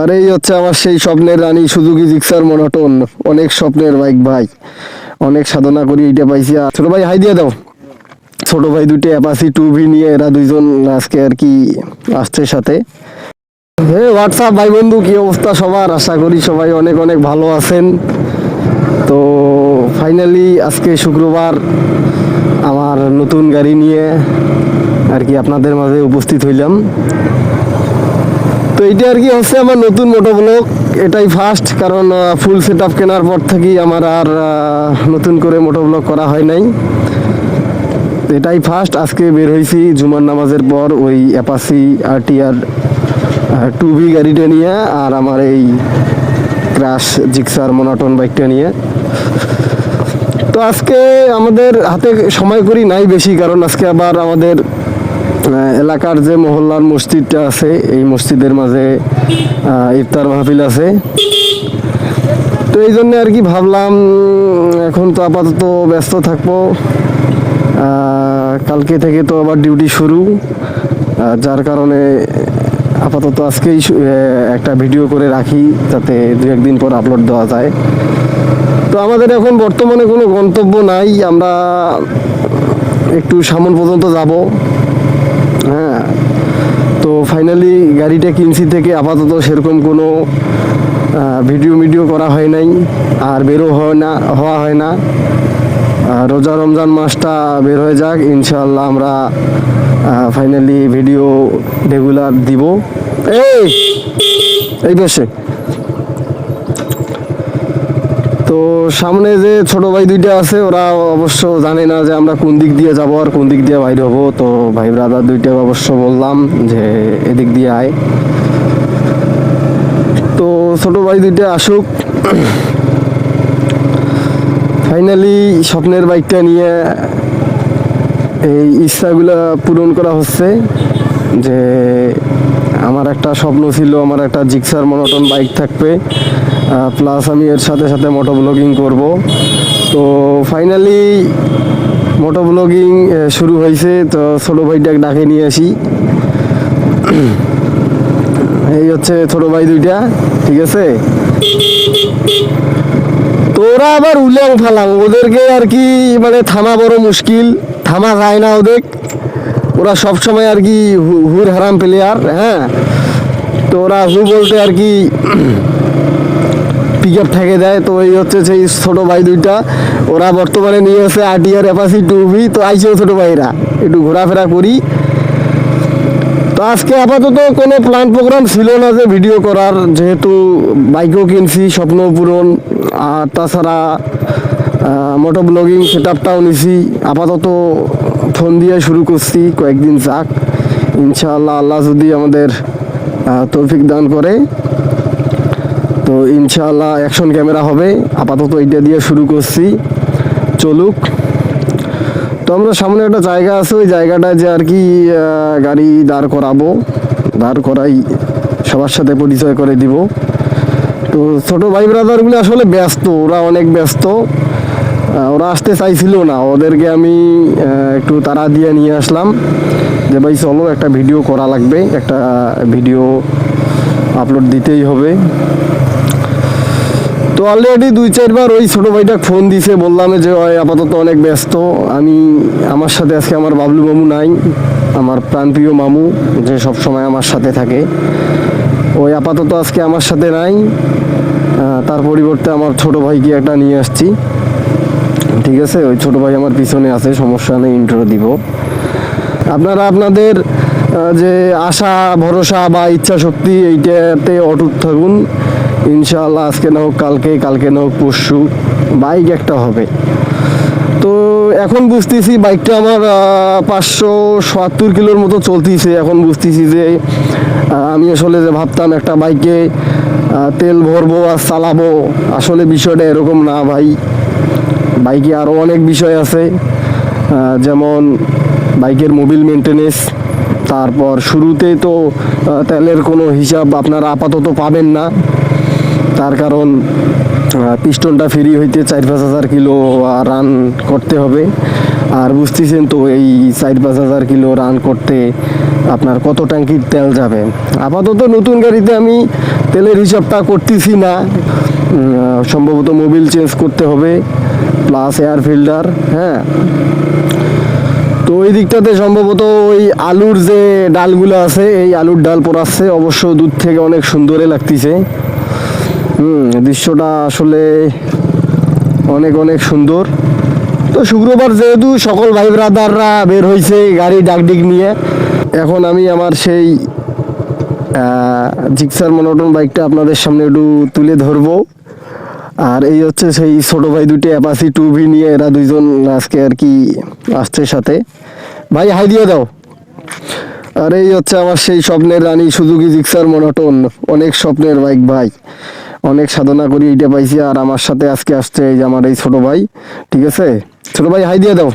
আর এই হচ্ছে আমার সেই স্বপ্নের রানী সুজুকি জিক্সার মনোটন। অনেক স্বপ্নের বাইক ভাই। অনেক সাধনা করি এইটা পাইছি। আর ছোট ভাই, হাই দিয়ে দাও। ছোট ভাই দুইটা অ্যাপাসি টু ভি নিয়ে এরা দুইজন আজকে আর কি আসছে সাথে। হে হোয়াটসঅ্যাপ ভাই বন্ধু, কি অবস্থা সবার? আশা করি সবাই অনেক অনেক ভালো আছেন। তো ফাইনালি আজকে শুক্রবার আমার নতুন গাড়ি নিয়ে আর কি আপনাদের মাঝে উপস্থিত হইলাম। তো এটা আর কি হচ্ছে আমার নতুন মোটো ব্লগ এটাই ফার্স্ট কারণ ফুল সেট আপ কেনার পর থেকেই আমার আর নতুন করে মোটো ব্লগ করা হয় নাই। এটাই ফার্স্ট আজকে বের হয়েছি জুমার নামাজের পর ওই অ্যাপাসি আর টি আর টু ভি গাড়িটা নিয়ে আর আমার এই ক্রাশ জিক্সার মোনাটন বাইকটা নিয়ে। তো আজকে আমাদের হাতে সময় করি নাই বেশি, কারণ আজকে আবার আমাদের এলাকার যে মহল্লার মসজিদটা আছে, এই মসজিদের মাঝে ইফতার মাহফিল আছে। তো এই জন্য আর কি ভাবলাম এখন তো আপাতত ব্যস্ত থাকব। কালকে থেকে তো আবার ডিউটি শুরু। যার কারণে আপাতত আজকেই একটা ভিডিও করে রাখি, যাতে দু একদিন পর আপলোড দেওয়া যায়। তো আমাদের এখন বর্তমানে কোনো গন্তব্য নাই, আমরা একটু সামন পর্যন্ত যাব। হ্যাঁ। তো ফাইনালি গাড়িটা কিনছি থেকে আপাতত সেরকম কোনো ভিডিও মিডিও করা হয় নাই, আর বেরো হয় না, হওয়া হয় না। রোজা রমজান মাসটা বের হয়ে যাক ইনশাল্লাহ আমরা ফাইনালি ভিডিও রেগুলার দিব। এই এই বেশে তো সামনে যে ছোট ভাই দুইটা আছে, ওরা অবশ্য জানে না যে আমরা কোন দিক দিয়ে যাব আর কোন দিক দিয়ে বাইরে হব। তো ভাই ব্রাদার দুইটা অবশ্য বললাম যে এদিক দিয়ে আয়। তো ছোট ভাই দুইটা আসুক। ফাইনালি স্বপ্নের বাইকটা নিয়ে এই ইচ্ছাগুলো পূরণ করা হচ্ছে যে আমার একটা স্বপ্ন ছিল, আমার একটা জিক্সার মনোটন বাইক থাকবে। প্লাস আমি এর সাথে সাথে মোটো ব্লগিং করব। তো ফাইনালি মোটো ব্লগিং শুরু হয়েছে। তো ছোটো ভাইটাকে ডাকে নিয়ে আসি। এই হচ্ছে ছোটো ভাই দুইটা, ঠিক আছে? তোরা আবার উলাং ফালাং, ওদেরকে আর কি মানে থামা বড় মুশকিল, থামা যায় না ওদের। ওরা সব সময় আর কি হুর হারাম প্লেয়ার হ্যাঁ? তো ওরা হু বলতে আর কি পিক আপ থেকে দেয়, তো এই হচ্ছে সেই ছোট ভাই দুইটা। ওরা বর্তমানে নিয়ে এসে আটিয়ার অ্যাপাসি টুবি তো আইসেও ছোট ভাইরা একটু ঘোরাফেরা করি। তো আজকে আপাতত কোনো প্ল্যান প্রোগ্রাম ছিল না যে ভিডিও করার, যেহেতু বাইকও কিনছি, স্বপ্ন পূরণ, আর তাছাড়া মোটো ব্লগিং সেট আপটাও নিছি। আপাতত ফোন দিয়ে শুরু করছি, কয়েকদিন যাক। ইনশাআল্লাহ আল্লাহ যদি আমাদের তৌফিক দান করে। তো ইনশাআল্লাহ অ্যাকশন ক্যামেরা হবে। আপাতত এইটা দিয়ে শুরু করছি। চলুক। তো আমরা সামনে একটা জায়গা আছে, ওই জায়গাটায় যে আর কি গাড়ি দাঁড় করাবো। দাঁড় করাই সবার সাথে পরিচয় করে দিব। তো ছোট ভাই ব্রাদারগুলো আসলে ব্যস্ত, ওরা অনেক ব্যস্ত। ওরা আসতে চাইছিল না। ওদেরকে আমি একটু তারা দিয়ে নিয়ে আসলাম। যে ভাই, চলো একটা ভিডিও করা লাগবে। একটা ভিডিও আপলোড দিতেই হবে। তো অলরেডি দুই, চারবার ওই ছোট ভাইটা ফোন দিছে, বললাম যে, ওই আপাতত অনেক ব্যস্ত, আমি আমার সাথে আজকে আমার বাবলু মামু নাই, আমার প্রাণপ্রিয় মামু, যে সব সময় আমার সাথে থাকে। ওই আপাতত আজকে আমার সাথে নাই তার পরিবর্তে আমার ছোট ভাইকে একটা নিয়ে আসছি। ঠিক আছে? ওই ছোট ভাই আমার পিছনে আছে, সমস্যা নেই ইন্ট্রো দিব। আপনারা আপনাদের যে আশা, ভরসা বা ইচ্ছা শক্তি এইটাতে অটুট থাকুন। ইনশাআল্লাহ আজকে না হোক কালকে কালকে না হোক পরশু বাইক একটা হবে। তো এখন বুঝতেছি বাইকটা আমার পাঁচশো সত্তর কিলোর মতো চলতেছে। এখন বুঝতেছি যে আমি আসলে যে ভাবতাম একটা বাইকে তেল ভরবো আর চালাবো, আসলে বিষয়টা এরকম না ভাই। বাইকে আরও অনেক বিষয় আছে যেমন বাইকের মোবিল মেনটেনেন্স তারপর শুরুতেই তো তেলের কোনো হিসাব আপনারা আপাতত পাবেন না। তার কারণ পিস্টনটা ফ্রি হইতে চার পাঁচ হাজার কিলো রান করতে হবে। আর বুঝতেছেন তো, এই চার পাঁচ হাজার কিলো রান করতে আপনার কত ট্যাঙ্কির তেল যাবে? আপাতত নতুন গাড়িতে আমি তেলের হিসাবটা করতেছি না। সম্ভবত মোবিল চেঞ্জ করতে হবে প্লাস এয়ার ফিল্টার হ্যাঁ। তো ওই দিকটাতে সম্ভবত ওই আলুর যে ডালগুলো আছে, এই আলুর ডাল পড়াচ্ছে, অবশ্য দূর থেকে অনেক সুন্দরে লাগতেছে। হুম, দৃশ্যটা আসলে অনেক অনেক সুন্দর। তো শুক্রবার যেহেতু সকল ভাই ব্রাদাররা বের হয়েছে গাড়ি ডাকডিক নিয়ে, এখন আমি আমার সেই জিক্সার মনোটন বাইকটা আপনাদের সামনে একটু তুলে ধরবো। আর এই হচ্ছে সেই ছোট ভাই দুটি অ্যাপাসি টু ভি নিয়ে এরা দুইজন আজকে আর কি আসছে সাথে। ভাই, হাই দিয়ে দাও। আর এই হচ্ছে আমার সেই স্বপ্নের রানী সুজুকি জিক্সার মনোটন, অনেক স্বপ্নের বাইক ভাই। অনেক সাধনা করি, এইটা পাইছি। আর আমার সাথে আজকে আসছে এই যে আমার এই ছোট ভাই, ঠিক আছে? ছোট ভাই, হাই দিয়ে দাও।